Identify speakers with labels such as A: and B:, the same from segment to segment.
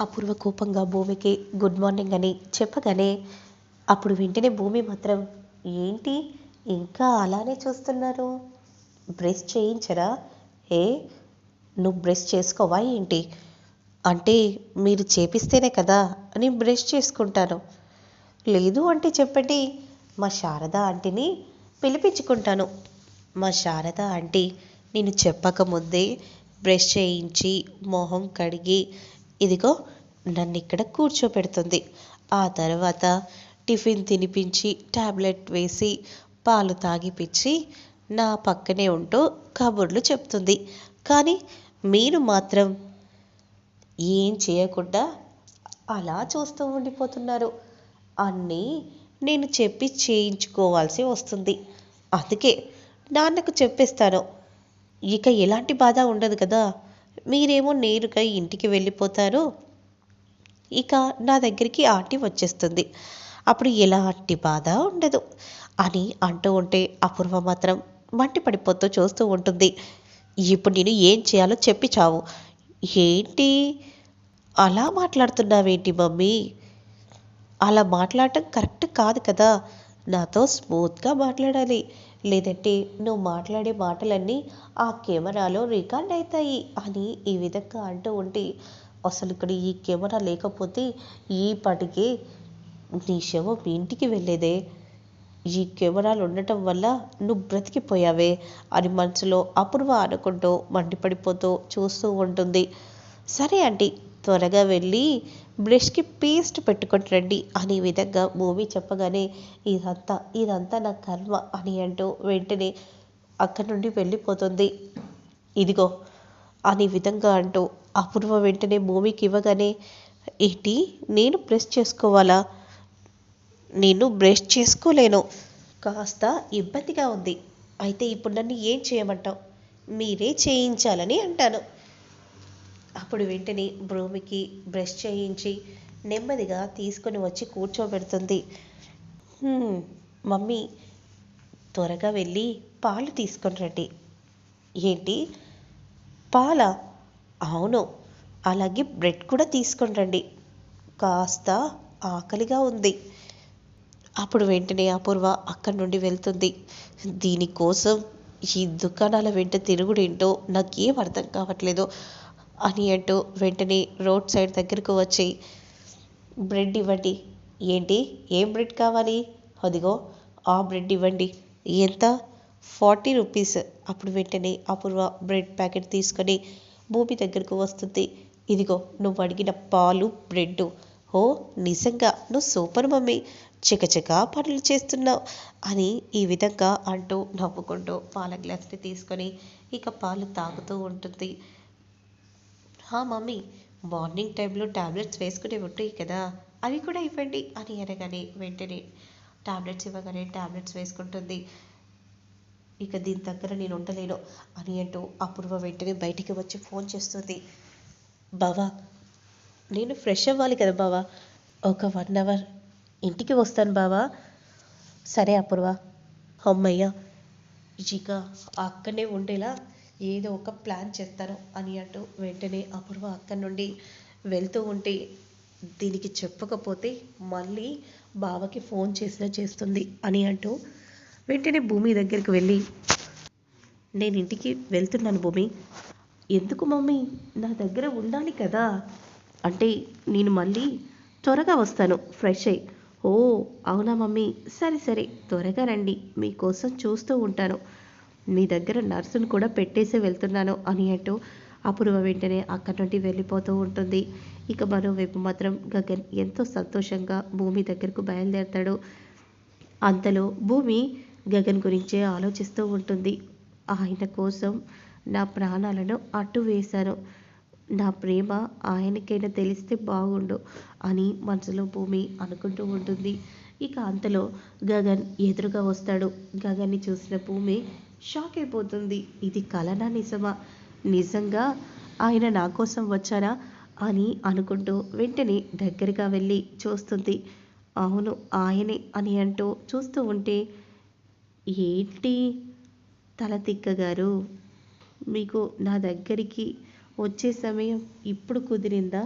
A: అపూర్వ కోపంగా భూమికి good morning అని చెప్పగానే అప్పుడు వెంటనే భూమి మాత్రం ఏంటి? ఇంకా అలానే చూస్తున్నారు? బ్రష్ చేయించరా? ఏ నువ్వు బ్రష్ చేసుకోవా ఏంటి? అంటే మీరు చేపిస్తేనే కదా అని బ్రష్ చేసుకుంటాను. లేదు అంటే చెప్పండి. మా శారద ఆంటీని పిలిపించుకుంటాను. మా శారద ఆంటీ నేను చెప్పకముందే బ్రష్ చేయించి మొహం కడిగి ఇదిగో నన్ను ఇక్కడ కూర్చోపెడుతుంది. ఆ తర్వాత టిఫిన్ తినిపించి టాబ్లెట్ వేసి పాలు తాగిపించి నా పక్కనే ఉంటూ కబుర్లు చెప్తుంది. కానీ మీరు మాత్రం ఏం చేయకుండా అలా చూస్తూ ఉండిపోతున్నారు. అన్నీ నేను చెప్పి చేయించుకోవాల్సి వస్తుంది. అందుకే నాన్నకు చెప్పేస్తాను. ఇక ఎలాంటి బాధ ఉండదు కదా? మీరేమో నేరుగా ఇంటికి వెళ్ళిపోతారు. ఇక నా దగ్గరికి ఆంటీ వచ్చేస్తుంది. అప్పుడు ఎలాంటి బాధ ఉండదు అని అంటూ ఉంటే అపూర్వ మాత్రం మంటి పడిపోతూ చూస్తూ ఉంటుంది. ఇప్పుడు నేను ఏం చేయాలో చెప్పి చావు. ఏంటి? అలా మాట్లాడుతున్నావేంటి మమ్మీ? అలా మాట్లాడటం కరెక్ట్ కాదు కదా. నాతో స్మూత్గా మాట్లాడాలి. లేదంటే నువ్వు మాట్లాడే మాటలన్నీ ఆ కెమెరాలో రికార్డ్ అవుతాయి అని ఈ విధంగా అంటూ ఉంటే అసలు ఇక్కడ ఈ కెమెరా లేకపోతే ఈ పాటికే నీ శవం మీ ఇంటికి వెళ్ళేదే. ఈ కెమెరాలు ఉండటం వల్ల నువ్వు బ్రతికిపోయావే అని మనసులో అపూర్వ అనుకుంటూ మండిపడిపోతూ చూస్తూ ఉంటుంది. సరే ఆంటీ త్వరగా వెళ్ళి బ్రష్కి పేస్ట్ పెట్టుకొని రండి అనే విధంగా మూవీ చెప్పగానే ఇదంతా ఇదంతా నా కర్మ అని అంటూ వెంటనే అక్కడి నుండి వెళ్ళిపోతుంది. ఇదిగో అనే విధంగా అంటూ అపూర్వ వెంటనే మూవీకి ఇవ్వగానే ఏంటి నేను బ్రష్ చేసుకోవాలా? నేను బ్రష్ చేసుకోలేను. కాస్త ఇబ్బందిగా ఉంది. అయితే ఇప్పుడు నన్ను ఏం చేయమంటావు? మీరే చేయించాలని అంటాను. అప్పుడు వెంటనే భూమికి బ్రష్ చేయించి నెమ్మదిగా తీసుకొని వచ్చి కూర్చోబెడుతుంది. మమ్మీ త్వరగా వెళ్ళి పాలు తీసుకొని రండి. ఏంటి? పాలా? అవును అలాగే బ్రెడ్ కూడా తీసుకొని రండి. కాస్త ఆకలిగా ఉంది. అప్పుడు వెంటనే అపూర్వ అక్కడి నుండి వెళ్తుంది. దీనికోసం ఈ దుకాణాల వెంట తిరుగుడేంటో నాకేం అర్థం కావట్లేదు. అని అంటూ వెంటనే రోడ్ సైడ్ దగ్గరకు వచ్చి బ్రెడ్ ఇవ్వండి. ఏంటి? ఏం బ్రెడ్ కావాలి? అదిగో ఆ బ్రెడ్ ఇవ్వండి. ఎంత? Forty rupees. అప్పుడు వెంటనే అపూర్వ బ్రెడ్ ప్యాకెట్ తీసుకొని భూమి దగ్గరకు వస్తుంది. ఇదిగో నువ్వు అడిగిన పాలు బ్రెడ్ ఓ నిజంగా? నువ్వు సూపర్ మమ్మీ. చకచకా పనులు చేస్తున్నావు. అని ఈ విధంగా అంటూ నవ్వుకుంటూ పాల గ్లాస్ని తీసుకొని ఇక పాలు తాగుతూ ఉంటుంది. హా మమ్మీ మార్నింగ్ టైంలో టాబ్లెట్స్ వేసుకునే ఉంటాయి కదా అవి కూడా ఇవ్వండి అని అనగానే వెంటనే టాబ్లెట్స్ ఇవ్వగానే టాబ్లెట్స్ వేసుకుంటుంది. ఇక దీని దగ్గర నేను ఉండలేను అని అంటూ అపూర్వ వెంటనే బయటికి వచ్చి ఫోన్ చేస్తుంది. బావా నేను ఫ్రెష్ అవ్వాలి కదా బావా ఒక వన్ అవర్ ఇంటికి వస్తాను బావా. సరే అపూర్వ. అమ్మయ్య ఇక అక్కడనే ఉండేలా ఏదో ఒక ప్లాన్ చేస్తాను అని అంటూ వెంటనే అపూర్వ అక్కడి నుండి వెళ్తూ ఉంటే దీనికి చెప్పకపోతే మళ్ళీ బావకి ఫోన్ చేసినా చేస్తుంది అని అంటూ వెంటనే భూమి దగ్గరికి వెళ్ళి నేను ఇంటికి వెళ్తున్నాను భూమి. ఎందుకు మమ్మీ? నా దగ్గర ఉండాలి కదా. అంటే నేను మళ్ళీ త్వరగా వస్తాను ఫ్రెష్ అయ్యి ఓ అవునా మమ్మీ. సరే సరే. త్వరగా రండి. మీకోసం చూస్తూ ఉంటాను. మీ దగ్గర నర్సును కూడా పెట్టేసి వెళ్తున్నాను అని అంటూ అపూర్వ వెంటనే అక్కడి నుండి వెళ్ళిపోతూ ఉంటుంది. ఇక మరోవైపు మాత్రం గగన్ ఎంతో సంతోషంగా భూమి దగ్గరకు బయలుదేరతాడు. అంతలో భూమి గగన్ గురించే ఆలోచిస్తూ ఉంటుంది. ఆయన కోసం నా ప్రాణాలను అట్టు వేశాను నా ప్రేమ ఆయనకైనా తెలిస్తే బాగుండు అని మనసులో భూమి అనుకుంటూ ఉంటుంది. ఇక అంతలో గగన్ ఎదురుగా వస్తాడు. గగన్ని చూసిన భూమి షాక్ అయిపోతుంది. ఇది కలనా నిజమా? నిజంగా ఆయన నా కోసం వచ్చారా? అని అనుకుంటూ వెంటనే దగ్గరగా వెళ్ళి చూస్తుంది. అవును ఆయనే అని అంటూ చూస్తూ ఉంటే ఏంటి? తల తిక్కగారు. మీకు నా దగ్గరికి వచ్చే సమయం ఇప్పుడు కుదిరిందా?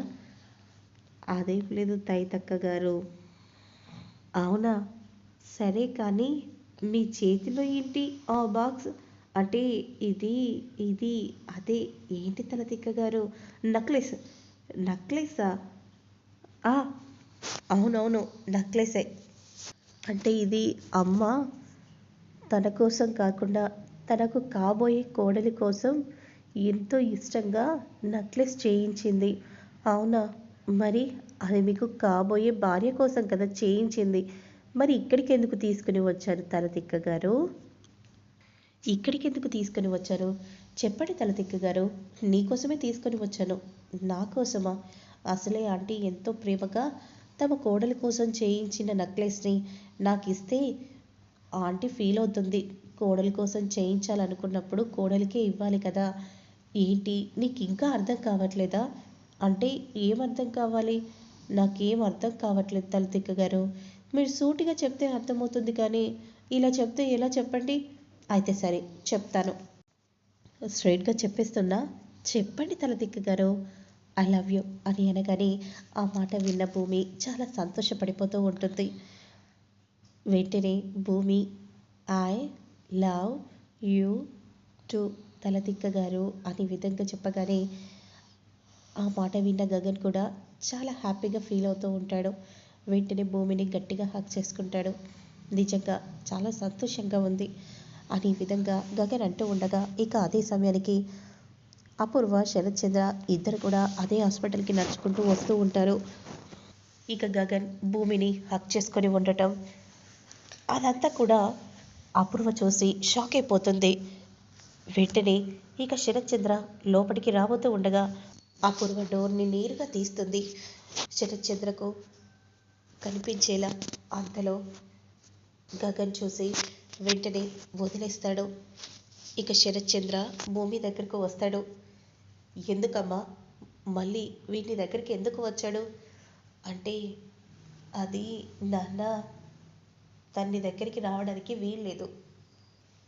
A: అదేం లేదు తైతక్క గారు. అవునా? సరే కానీ మీ చేతిలో ఏంటి ఆ బాక్స్ అంటే ఇది ఇది అదే ఏంటి తల గారు నక్లెస్ నక్లెసా ఆ, అవునవును నక్లెసే అంటే ఇది అమ్మ తన కోసం కాకుండా తనకు కాబోయే కోడలి కోసం ఎంతో ఇష్టంగా నక్లెస్ చేయించింది. అవునా? మరి అది మీకు కాబోయే భార్య కోసం కదా చేయించింది. మరి ఇక్కడికి ఎందుకు తీసుకుని వచ్చారు తలతిక్క గారు? ఇక్కడికి ఎందుకు తీసుకుని వచ్చారు? చెప్పండి తలతిక్క గారు. నీకోసమే తీసుకొని వచ్చాను. నా కోసమా? అసలే ఆంటీ ఎంతో ప్రేమగా తమ కోడలి కోసం చేయించిన నెక్లెస్ని నాకు ఇస్తే ఆంటీ ఫీల్ అవుతుంది. కోడలి కోసం చేయించాలనుకున్నప్పుడు కోడలికే ఇవ్వాలి కదా. ఏంటి? నీకు ఇంకా అర్థం కావట్లేదా? అంటే ఏం అర్థం కావాలి? నాకేం అర్థం కావట్లేదు తలతిక్క గారు. మీరు సూటిగా చెప్తే అర్థమవుతుంది కానీ ఇలా చెప్తే ఎలా చెప్పండి? అయితే సరే చెప్తాను. స్ట్రైట్గా చెప్పేస్తున్నా చెప్పండి తల గారు. ఐ లవ్ యూ అని అనగానే ఆ మాట విన్న భూమి చాలా సంతోషపడిపోతూ ఉంటుంది. వెంటనే Bhoomi I love you too తలదిక్క గారు అనే విధంగా చెప్పగానే ఆ మాట విన్న గగన్ కూడా చాలా హ్యాపీగా ఫీల్ అవుతూ ఉంటాడు. వెంటనే భూమిని గట్టిగా హక్ చేసుకుంటాడు. నిజంగా చాలా సంతోషంగా ఉంది. అనే విధంగా గగన్ అంటూ ఉండగా ఇక అదే సమయానికి అపూర్వ శరత్చంద్ర ఇద్దరు కూడా అదే హాస్పిటల్కి నడుచుకుంటూ వస్తూ ఉంటారు. ఇక గగన్ భూమిని హక్ చేసుకొని ఉండటం అదంతా కూడా అపూర్వ చూసి షాక్ అయిపోతుంది. వెంటనే ఇక శరత్చంద్ర లోపలికి రాబోతూ ఉండగా అపూర్వ డోర్ని నేరుగా తీస్తుంది. శరత్చంద్రకు కనిపించేలా అంతలో గగన్ చూసి వెంటనే వదిలేస్తాడు. ఇక శరత్చంద్ర భూమి దగ్గరకు వస్తాడు. ఎందుకమ్మా? మళ్ళీ వీటి దగ్గరికి ఎందుకు వచ్చాడు? అంటే అది నాన్న తన్ని దగ్గరికి రావడానికి వీల్లేదు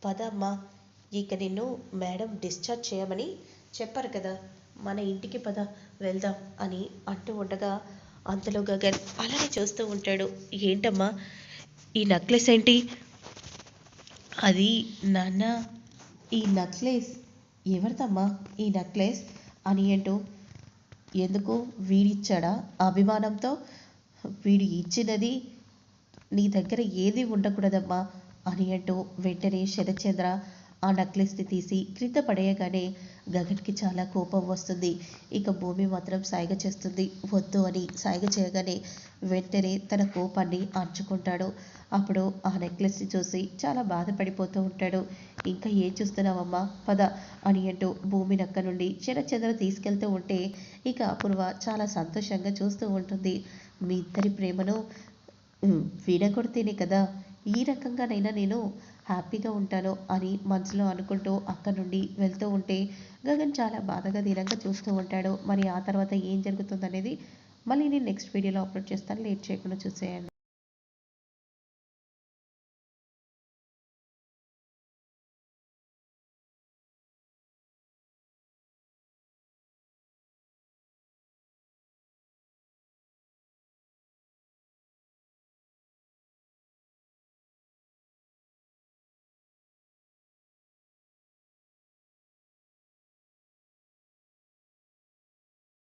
A: పదమ్మా ఇక నిన్ను మేడం డిశ్చార్జ్ చేయమని చెప్పారు కదా. మన ఇంటికి పద వెళ్దాం అని అంటూ ఉండగా అంతలో గగన్ అలానే చూస్తూ ఉంటాడు. ఏంటమ్మా ఈ నెక్లెస్ ఏంటి? అది నాన్న ఈ నెక్లెస్ ఎవరిదమ్మా ఈ నెక్లెస్ అని ఏంటో ఎందుకు? వీడిచ్చాడా అభిమానంతో? వీడు ఇచ్చినది నీ దగ్గర ఏది ఉండకూడదమ్మా? అని అంటూ వెంటనే శరత్చంద్ర ఆ నెక్లెస్ని తీసి క్రింద పడేయగానే గగన్కి చాలా కోపం వస్తుంది. ఇక భూమి మాత్రం సాయిగ చేస్తుంది. వద్దు అని సాయిగ చేయగానే వెంటనే తన కోపాన్ని అర్చుకుంటాడు అప్పుడు ఆ నెక్లెస్ని చూసి చాలా బాధపడిపోతూ ఉంటాడు. ఇంకా ఏం చూస్తున్నావమ్మా? పద అని అంటూ భూమిని నక్క నుండి శరత్చంద్ర తీసుకెళ్తూ ఉంటే ఇక అపూర్వ చాలా సంతోషంగా చూస్తూ ఉంటుంది. మీ ఇద్దరి ప్రేమను వీడగొడితేనే కదా? ఈ రకంగానైనా నేను హ్యాపీగా ఉంటాను అని మనసులో అనుకుంటూ అక్కడ నుండి వెళ్తూ ఉంటే గగన్ చాలా బాధగా దీనంగా చూస్తూ ఉంటాడు. మరి ఆ తర్వాత ఏం జరుగుతుందనేది మళ్ళీ నేను నెక్స్ట్ వీడియోలో అప్లోడ్ చేస్తాను. లేట్ చేయకుండా చూసేయండి.